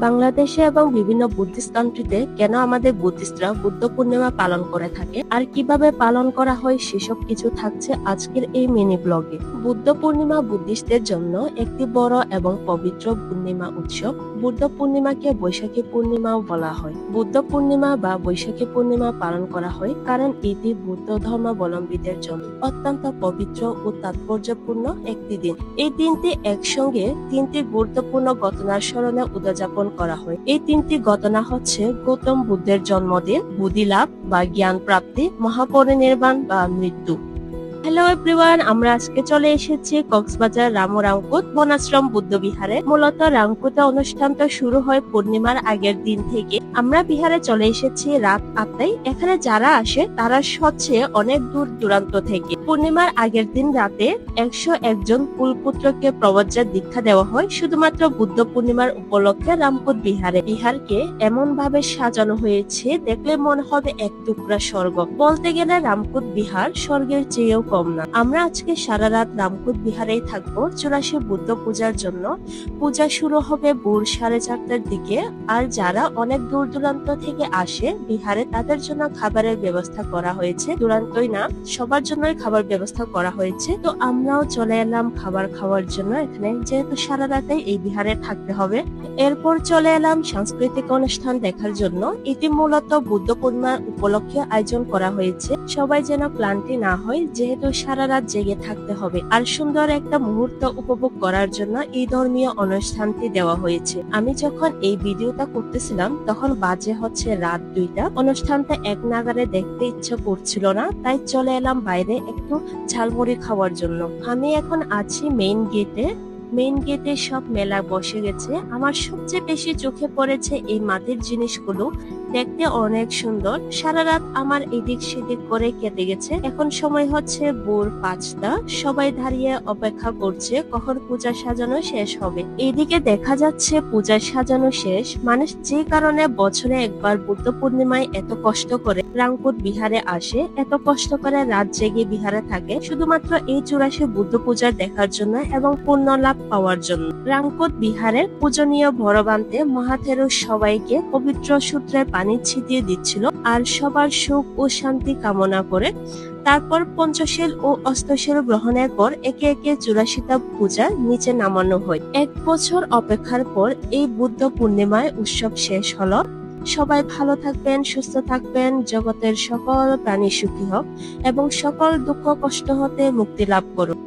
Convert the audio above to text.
বাংলাদেশে এবং বিভিন্ন বুদ্ধিস্ট কান্ট্রিতে কেন আমাদের বুদ্ধিস্টরা বুদ্ধ পূর্ণিমা পালন করে থাকে? আর কীভাবে পালন করা হয় সেসব কিছু থাকছে আজকের এই মিনি ব্লগে বুদ্ধ পূর্ণিমা বুদ্ধিস্টদের জন্য একটি বড় এবং পবিত্র পূর্ণিমা উৎসব। বুদ্ধ পূর্ণিমাকে বৈশাখী পূর্ণিমাও বলা হয়। বুদ্ধ পূর্ণিমা বা বৈশাখী পূর্ণিমা পালন করা হয় কারণ এটি বুদ্ধ ধর্মাবলম্বীদের জন্য অত্যন্ত পবিত্র ও তাৎপর্যপূর্ণ একটি দিন। এই দিনটি একসঙ্গে তিনটি গুরুত্বপূর্ণ ঘটনার স্মরণে উদযাপন করা হয়। এই তিনটি ঘটনা হচ্ছে গৌতম বুদ্ধের জন্মদিন, বুদ্ধি লাভ বা জ্ঞান প্রাপ্তি মহাপরিনির্বাণ বা মৃত্যু। হ্যালো এভরিওয়ান আমরা আজকে চলে এসেছি কক্সবাজার রাম রামকুট বনাশ্রম বুদ্ধবিহারে। মূলত রামকুটা অনুষ্ঠানটা শুরু হয় পূর্ণিমার আগের দিন থেকে। আমরা বিহারে চলে এসেছি রাত আটটায়। এখানে যারা আসে, তারা হচ্ছে অনেক দূর দূরান্ত থেকে। পূর্ণিমার আগের দিন রাতে একশো একজন কুলপুত্রকে প্রবজ্জার দীক্ষা দেওয়া হয়। শুধুমাত্র বুদ্ধ পূর্ণিমার উপলক্ষে রামকুট বিহারে। বিহারকে এমন ভাবে সাজানো হয়েছে, দেখলে মনে হবে এক টুকরা স্বর্গ। বলতে গেলে রামকুট বিহার স্বর্গের চেয়েও কম না। আমরা আজকে সারা রাত রামকুট বিহারেই থাকব। চুরাশি বুদ্ধ পূজার জন্য। পূজা শুরু হবে ভোর সাড়ে চারটার দিকে। আর যারা অনেক দূর দূরান্ত থেকে আসে, বিহারে তাদের জন্য খাবারের ব্যবস্থা করা হয়েছে। দূরান্তই না, সবার জন্যই খাবার ব্যবস্থা করা হয়েছে। তো আমরাও চলে এলাম খাবার খাওয়ার জন্য এখানে, যেহেতু সারা রাতে এই বিহারে থাকতে হবে। এরপর চলে এলাম সাংস্কৃতিক অনুষ্ঠান দেখার জন্য। এটি মূলত বুদ্ধ পূর্ণিমার উপলক্ষে আয়োজন করা হয়েছে। সবাই যেন ক্লান্তি না হয়, যেহেতু সারা রাত জেগে থাকতে হবে। আর সুন্দর একটা মুহূর্ত উপভোগ করার জন্য এই ধর্মীয় অনুষ্ঠানটি দেওয়া হয়েছে। আমি যখন এই ভিডিওটা করতেছিলাম, তখন বাজে হচ্ছে রাত দুইটা। অনুষ্ঠানটা এক নাগারে দেখতে ইচ্ছা করছিল না, তাই চলে এলাম বাইরে একটু ঝালমুড়ি খাওয়ার জন্য। আমি এখন আছি মেইন গেটে মেইন গেটে সব মেলা বসে গেছে। আমার সবচেয়ে বেশি চোখে পড়েছে এই মাটির জিনিসগুলো। দেখতে অনেক সুন্দর। সারা রাত আমার এদিক সেদিক করে কেটে গেছে। এখন সময় হচ্ছে ভোর পাঁচটা। সবাই দাঁড়িয়ে অপেক্ষা করছে কখন পূজা সাজানো শেষ হবে। এইদিকে দেখা যাচ্ছে পূজা সাজানো শেষ। মানুষ যে কারণে বছরে একবার বুদ্ধ পূর্ণিমায় এত কষ্ট করে রাংকুট বিহারে আসে, এত কষ্ট করে রাত জেগে বিহারে থাকে। শুধুমাত্র এই চুরাশি বুদ্ধ পূজা দেখার জন্য এবং পুণ্য লাভ পাওয়ার জন্য। রাংকুট বিহারের পূজনীয় ভরবান্তে মহাথেরু সবাইকে পবিত্র সূত্রের পানি ছিটিয়ে দিচ্ছিল আর সবার সুখ ও শান্তি কামনা করে তারপর পঞ্চশীল ও অষ্টশীল গ্রহণের পর একে একে চুরাশিটা পূজা নিচে নামানো হয়। এক বছর অপেক্ষার পর এই বুদ্ধ পূর্ণিমায় উৎসব শেষ হলো। সবাই ভালো থাকবেন, সুস্থ থাকবেন, জগতের সকল প্রাণী সুখী হোক এবং সকল দুঃখ কষ্ট হতে মুক্তি লাভ করুন